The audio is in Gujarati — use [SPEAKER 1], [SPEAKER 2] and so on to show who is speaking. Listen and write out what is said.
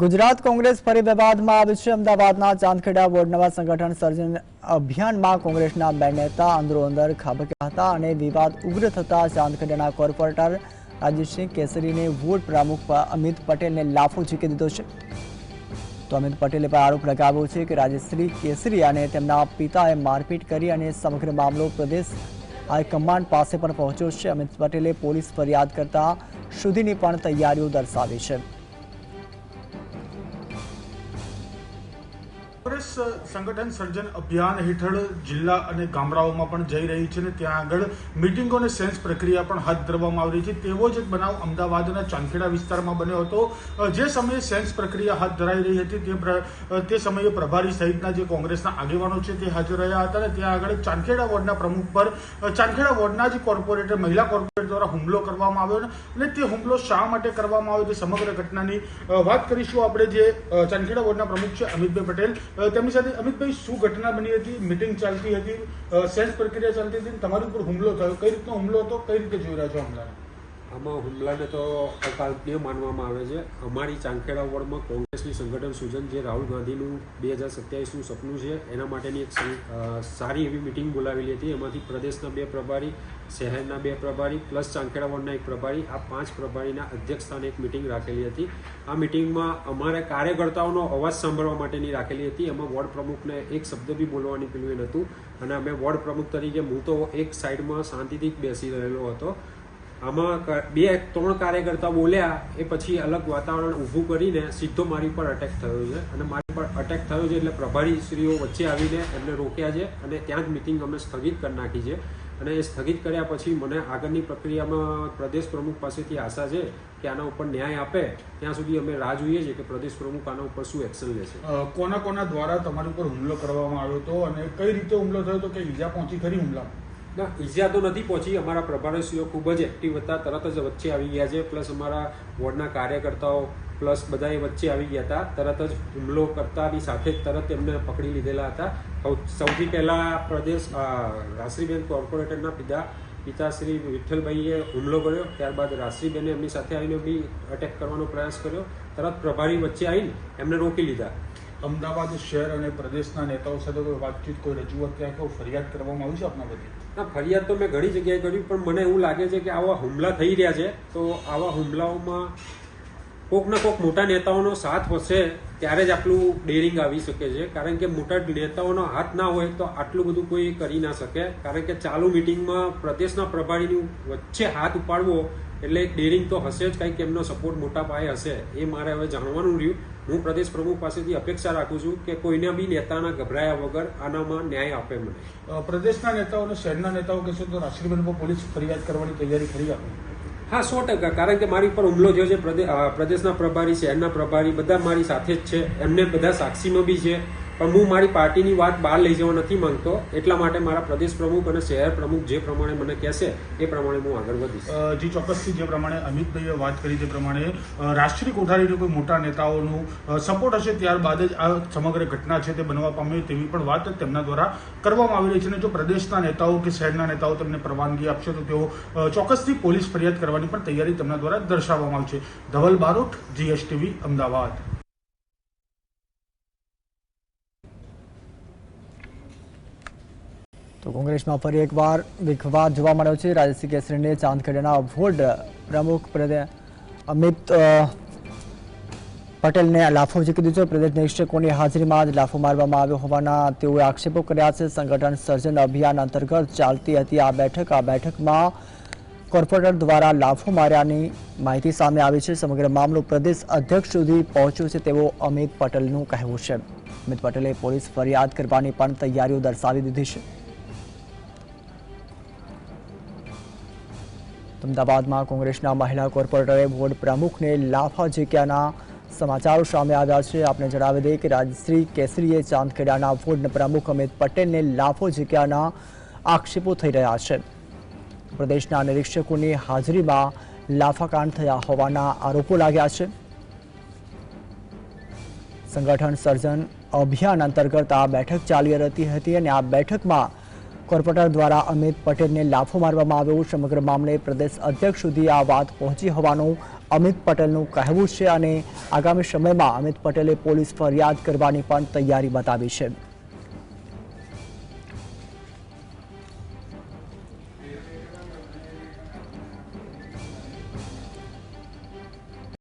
[SPEAKER 1] ગુજરાત કોંગ્રેસ ફરી વિવાદમાં આવી છે. અમદાવાદના ચાંદખેડા વોર્ડ નવા સંગઠન સર્જન અભિયાનમાં કોંગ્રેસના બે નેતા અંદરોઅંદર ખાબક્યા હતા અને વિવાદ ઉગ્ર થતા ચાંદખેડાના કોર્પોરેટર રાજેશસિંહ કેસરીને વોર્ડ પ્રમુખ અમિત પટેલને લાફો ઝીકી દીધો છે. તો અમિત પટેલે પર આરોપ લગાવ્યો છે કે રાજેશ્રી અને તેમના પિતાએ મારપીટ કરી અને સમગ્ર મામલો પ્રદેશ હાઈકમાન્ડ પાસે પણ પહોંચ્યો છે. અમિત પટેલે પોલીસ ફરિયાદ કરતા સુધીની પણ તૈયારીઓ દર્શાવી છે.
[SPEAKER 2] કોંગ્રેસ સંગઠન સર્જન અભિયાન હેઠળ જિલ્લા અને ગામડાઓમાં પણ જઈ રહી છે અને ત્યાં આગળ મિટિંગો અને સેન્સ પ્રક્રિયા પણ હાથ ધરવામાં આવી રહી છે. તેવો જ એક બનાવ અમદાવાદના ચાંદખેડા વિસ્તારમાં બન્યો હતો. જે સમયે સેન્સ પ્રક્રિયા હાથ ધરાઈ રહી હતી તે તે સમયે પ્રભારી સહિતના જે કોંગ્રેસના આગેવાનો છે તે હાજર રહ્યા હતા અને ત્યાં આગળ ચાંદખેડા વોર્ડના પ્રમુખ પર ચાંખેડા વોર્ડના જે કોર્પોરેટર, મહિલા કોર્પોરેટર દ્વારા હુમલો કરવામાં આવ્યો અને તે હુમલો શા માટે કરવામાં આવ્યો તે સમગ્ર ઘટનાની વાત કરીશું આપણે જે ચાંખેડા વોર્ડના પ્રમુખ છે અમિતભાઈ પટેલ. તેમની સાથે અમિતભાઈ, શું ઘટના બની હતી? મિટિંગ ચાલતી હતી. સેન્સ પ્રક્રિયા ચાલતી હતી. તમારી ઉપર હુમલો થયો. કઈ રીતનો હુમલો હતો? કઈ રીતે જોઈ રહ્યા છો હુમલાને?
[SPEAKER 3] આમાં હુમલાને તો અકલ્પનીય માનવામાં આવે છે. અમારી ચાંખેડા વોર્ડમાં કોંગ્રેસની સંગઠન સૂચન જે રાહુલ ગાંધીનું બે હજાર સત્યાવીસનું સપનું છે, એના માટેની એક સારી એવી મિટિંગ બોલાવેલી હતી. એમાંથી પ્રદેશના બે પ્રભારી, શહેરના બે પ્રભારી, પ્લસ ચાંખેડા વોર્ડના એક પ્રભારી, આ પાંચ પ્રભારીના અધ્યક્ષ સ્થાને એક મિટિંગ રાખેલી હતી. આ મિટિંગમાં અમારે કાર્યકર્તાઓનો અવાજ સાંભળવા માટેની રાખેલી હતી. એમાં વોર્ડ પ્રમુખને એક શબ્દ બી બોલવાની પેલું નહોતું. અને અમે વોર્ડ પ્રમુખ તરીકે હું તો એક સાઈડમાં શાંતિથી બેસી રહેલો હતો. આમાં બે, ત્રણ કાર્યકર્તા બોલ્યા, એ પછી અલગ વાતાવરણ ઊભું કરીને સીધો મારી પર અટેક થયો છે. અને મારી પર અટેક થયો છે એટલે પ્રભારી શ્રીઓ વચ્ચે આવીને એમને રોક્યા છે અને ત્યાં જ મિટિંગ અમે સ્થગિત કરી નાખી છે. અને એ સ્થગિત કર્યા પછી મને આગળની પ્રક્રિયામાં પ્રદેશ પ્રમુખ પાસેથી આશા છે કે આના ઉપર ન્યાય આપે. ત્યાં સુધી અમે રાહ જોઈએ છીએ કે પ્રદેશ પ્રમુખ આના ઉપર શું એક્શન લેશે.
[SPEAKER 2] કોના કોના દ્વારા તમારી ઉપર હુમલો કરવામાં આવ્યો હતો અને કઈ રીતે હુમલો થયો હતો કે ઈજા પહોંચી ખરી હુમલામાં?
[SPEAKER 3] ના, ઈજા તો નથી પહોંચી. અમારા પ્રભારીશ્રીઓ ખૂબ જ એક્ટિવ હતા. તરત જ વચ્ચે આવી ગયા છે. પ્લસ અમારા વોર્ડના કાર્યકર્તાઓ પ્લસ બધાએ વચ્ચે આવી ગયા હતા. તરત જ હુમલો કરતાની સાથે જ તરત એમને પકડી લીધેલા હતા. સૌથી પહેલાં પ્રદેશ રાશ્રીબેન કોર્પોરેટરના પિતા પિતાશ્રી વિઠ્ઠલભાઈએ હુમલો કર્યો. ત્યારબાદ રાશ્રીબેને એમની સાથે આવીને બી અટેક કરવાનો પ્રયાસ કર્યો. તરત પ્રભારી વચ્ચે આવીને એમને રોકી લીધા.
[SPEAKER 2] અમદાવાદ શહેર અને પ્રદેશના નેતાઓ સાથે કોઈ વાતચીત કોઈ રજૂઆત ક્યાં કોઈ ફરિયાદ કરવામાં આવી છે આપના બધી
[SPEAKER 3] ના, ફરિયાદ તો મેં ઘણી જગ્યાએ કરી, પણ મને એવું લાગે છે કે આવા હુમલા થઈ રહ્યા છે, તો આવા હુમલાઓમાં કોક ને કોક મોટા નેતાઓનો સાથ હશે, ત્યારે જ આટલું ડેરિંગ આવી શકે છે. કારણ કે મોટા નેતાઓનો હાથ ના હોય તો આટલું બધું કોઈ કરી ના શકે. કારણ કે ચાલુ મિટિંગમાં પ્રદેશના પ્રભારીની વચ્ચે હાથ ઉપાડવો એટલે ડેરિંગ તો હશે જ કંઈક એમનો સપોર્ટ મોટા પાયે હશે. એ મારે હવે જાણવાનું રહ્યું. હું પ્રદેશ પ્રમુખ પાસેથી અપેક્ષા રાખું છું કે કોઈના બી નેતાના ગભરાયા વગર આનામાં ન્યાય આપે મને.
[SPEAKER 2] પ્રદેશના નેતાઓ અને શહેરના નેતાઓ કહેશો તો રાષ્ટ્રીયબેન પર પોલીસ ફરિયાદ કરવાની તૈયારી કરી આપે.
[SPEAKER 3] હા સો ટકા. કારણ કે મારી પર હુમલો થયો છે પ્રદે- પ્રદેશના પ્રભારી શહેરના પ્રભારી બધા મારી સાથે જ છે. એમને બધા સાક્ષીમાં બી છે. પણ હું મારી પાર્ટીની વાત બહાર લઈ જવા નથી માંગતો. એટલા માટે મારા પ્રદેશ પ્રમુખ અને શહેર પ્રમુખ જે પ્રમાણે મને કહેશે, એ પ્રમાણે હું આગળ વધીશ.
[SPEAKER 2] જે જી, ચોક્કસથી જે પ્રમાણે અમિતભાઈએ વાત કરી તે પ્રમાણે રાષ્ટ્રીય કોઠારીના કોઈ મોટા નેતાઓનું સપોર્ટ હશે ત્યારબાદ જ આ સમગ્ર ઘટના છે તે બનવા પામી તેવી પણ વાત તેમના દ્વારા કરવામાં આવી રહી છે અને જો પ્રદેશના નેતાઓ કે શહેરના નેતાઓ તેમને પરવાનગી આપશે તો તેઓ ચોક્કસથી પોલીસ ફરિયાદ કરવાની પણ તૈયારી તેમના દ્વારા દર્શાવવામાં આવી છે ધવલ બારોટ, જીએસટીવી, અમદાવાદ.
[SPEAKER 1] તો કોંગ્રેસમાં ફરી એકવાર વિખવાદ જોવા મળ્યો છે. રાજસિંહ કેસરીને ચાંદખેડાના વોર્ડ પ્રમુખ અમિત પટેલને લાફો ઝીકી દીધો પ્રદેશ નિરીક્ષકોની હાજરીમાં જ લાફો મારવામાં આવ્યો હોવાના તેઓએ આક્ષેપો કર્યા છે. સંગઠન સર્જન અભિયાન અંતર્ગત ચાલતી હતી આ બેઠક. આ બેઠકમાં કોર્પોરેટર દ્વારા લાફો માર્યાની માહિતી સામે આવી છે. સમગ્ર મામલો પ્રદેશ અધ્યક્ષ સુધી પહોંચ્યો છે તેવો અમિત પટેલનું કહેવું છે. અમિત પટેલે પોલીસ ફરિયાદ કરવાની પણ તૈયારીઓ દર્શાવી દીધી છે. અમદાવાદમાં કોંગ્રેસના મહિલા કોર્પોરેટરે બોર્ડ પ્રમુખને લાફા ઝીક્યાના સમાચારો સામે આવ્યા છે. આપને જણાવી દઈએ કે રાજશ્રી કેસરીએ ચાંદખેડાના વોર્ડ પ્રમુખ અમિત પટેલને લાફો ઝીક્યાના આક્ષેપો થઈ રહ્યા છે. પ્રદેશના નિરીક્ષકોની હાજરીમાં લાફાકાંડ થયા હોવાના આરોપો લાગ્યા છે. સંગઠન સર્જન અભિયાન અંતર્ગત આ બેઠક ચાલી રહી હતી અને આ બેઠકમાં કોર્પોરેટર દ્વારા અમિત પટેલને લાફો મારવામાં આવ્યો. સમગ્ર મામલે પ્રદેશ અધ્યક્ષ સુધી આ વાત પહોંચી હોવાનું અમિત પટેલનું કહેવું છે અને આગામી સમયમાં અમિત પટેલે પોલીસ ફરિયાદ કરવાની પણ તૈયારી બતાવી છે.